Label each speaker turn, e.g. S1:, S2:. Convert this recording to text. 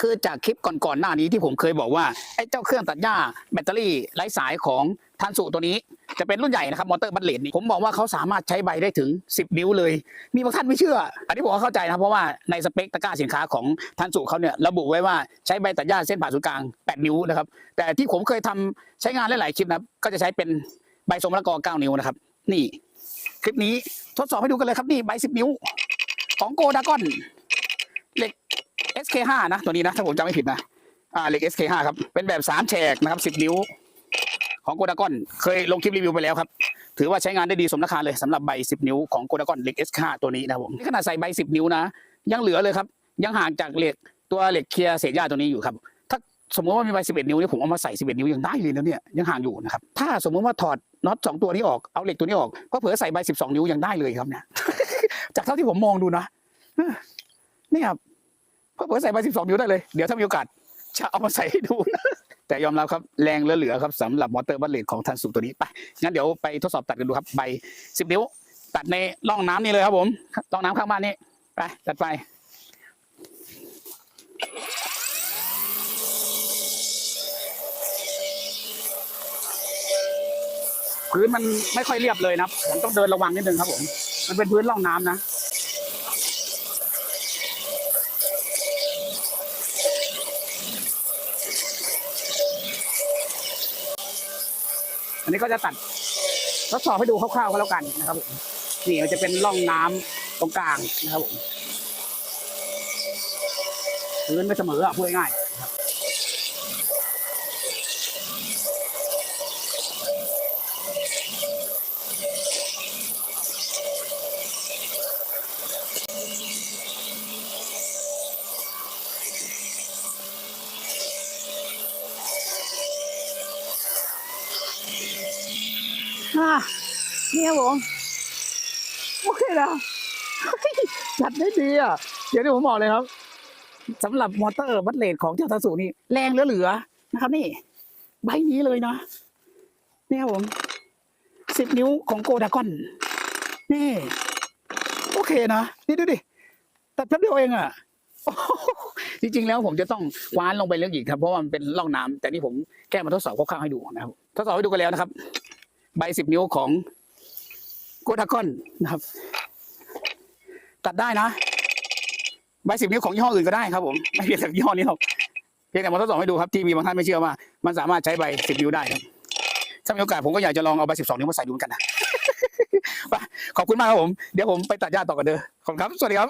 S1: คือจากคลิปก่อนๆหน้านี้ที่ผมเคยบอกว่าไอ้เจ้าเครื่องตัดหญ้าแบตเตอรี่ไร้สายของทันสุตัวนี้จะเป็นรุ่นใหญ่นะครับมอเตอร์บัตเลดนี่ผมบอกว่าเขาสามารถใช้ใบได้ถึง 10 นิ้วเลย มีบางท่านไม่เชื่อ อันนี้ผมก็เข้าใจนะเพราะว่าในสเปคตะกร้าสินค้าของทันสุเขาเนี่ยระบุไว้ว่าใช้ใบตัดหญ้าเส้นผ่าศูนย์กลาง 8 นิ้วนะครับแต่ที่ผมเคยทำใช้งานหลายๆคลิปนะก็จะใช้เป็นใบสมมะละกอ9 นิ้วนะครับ นี่ คลิปนี้ทดสอบให้ดูกันเลยครับนี่ใบ 10 นิ้ว ของโกดากอนเหล็ก SK5 นะตัวนี้นะถ้าผมจำไม่ผิดนะอ่าเหล็ก SK5 ครับเป็นแบบสามแฉกนะครับ10นิ้ว ของโกดากอนเคยลงคลิปรีวิวไปแล้วครับถือว่าใช้งานได้ดีสมราคาเลยสำหรับใบ10นิ้วของโกดากอนเหล็ก S5 ตัวนี้นะผมนี่ขนาดใส่ใบ10นิ้วนะ ยังเหลือเลยครับ ยังห่างจากเหล็กตัวเหล็กเคลียร์เศษหญ้าตัวนี้อยู่ครับถ้าสมมติว่ามีใบ11นิ้วเนี่ยผมเอามาใส่11นิ้วยังได้เลยนะเนี่ยยังห่างอยู่นะครับถ้าสมมติว่าถอดน็อตสองตัวนี้ออกเอาเหล็กตัวนี้ออกก็เผื่อใส่ใบ12นิ้วยังได้เลยครับเนี่ยจากเท่าที่ผมมองดูนะนี่ครับ เผื่อใส่ใบ12นิ้วได้เลย เดี๋ยวถ้ามีโอกาสจะเอามาใส่ให้ดูนะแต่ยอมรับครับแรงเหลือๆครับสำหรับมอเตอร์บัลเลตของทันสุตัวนี้ไปงั้นเดี๋ยวไปทดสอบตัดกันดูครับใบ10นิ้ว ตัดในร่องน้ำนี่เลยครับผมร่องน้ำข้างบ้านนี่ไปตัดไปพื้นมันไม่ค่อยเรียบเลยนะผมต้องเดินระวังนิดนึงครับผม มันเป็นพื้นร่องน้ำนะ อันนี้ก็จะตัดทดสอบให้ดูคร่าวๆก็แล้วกันนะครับผมนี่มันจะเป็นร่องน้ำตรงกลางนะครับผมพื้นไม่เสมออะพูดง่าย ๆนะครับอะนี่ครับผมโอเคนะจัดได้ดีอะ เดี๋ยวที่ผมบอกเลยครับสำหรับมอเตอร์บัตเลดของเจ้าทาสุนี่แรงเหลือๆนะครับ นี่ ใบนี้เลยนะนี่ครับผมสิบนิ้วของโกดากอน นี่ โอเคนะ นี่ดูดิตัดแป๊บเดียวเองอะจริงๆแล้วผมจะต้องคว้านลงไปเรื่องอีกครับ เพราะว่ามันเป็นร่องน้ำแต่นี่ผมแก้มาทดสอบคร่าวๆให้ดูนะครับ ทดสอบให้ดูกันแล้วนะครับ ใบสิบนิ้วของโกดากอนนะครับ ตัดได้นะ ใบสิบนิ้วของยี่ห้ออื่นก็ได้ครับผมไม่เพียงแต่ยี่ห้อนี้หรอกเพียงแต่มาทดสอบให้ดูครับทีวีบางท่านไม่เชื่อว่า มันสามารถใช้ใบสิบนิ้วได้ครับถ้ามีโอกาสผมก็อยากจะลองเอาใบสิบสองนิ้วมาใส่ดูเหมือนกันนะขอบคุณมากครับผม เดี๋ยวผมไปตัดหญ้าต่อกันเด้อขอบคุณครับ สวัสดีครับ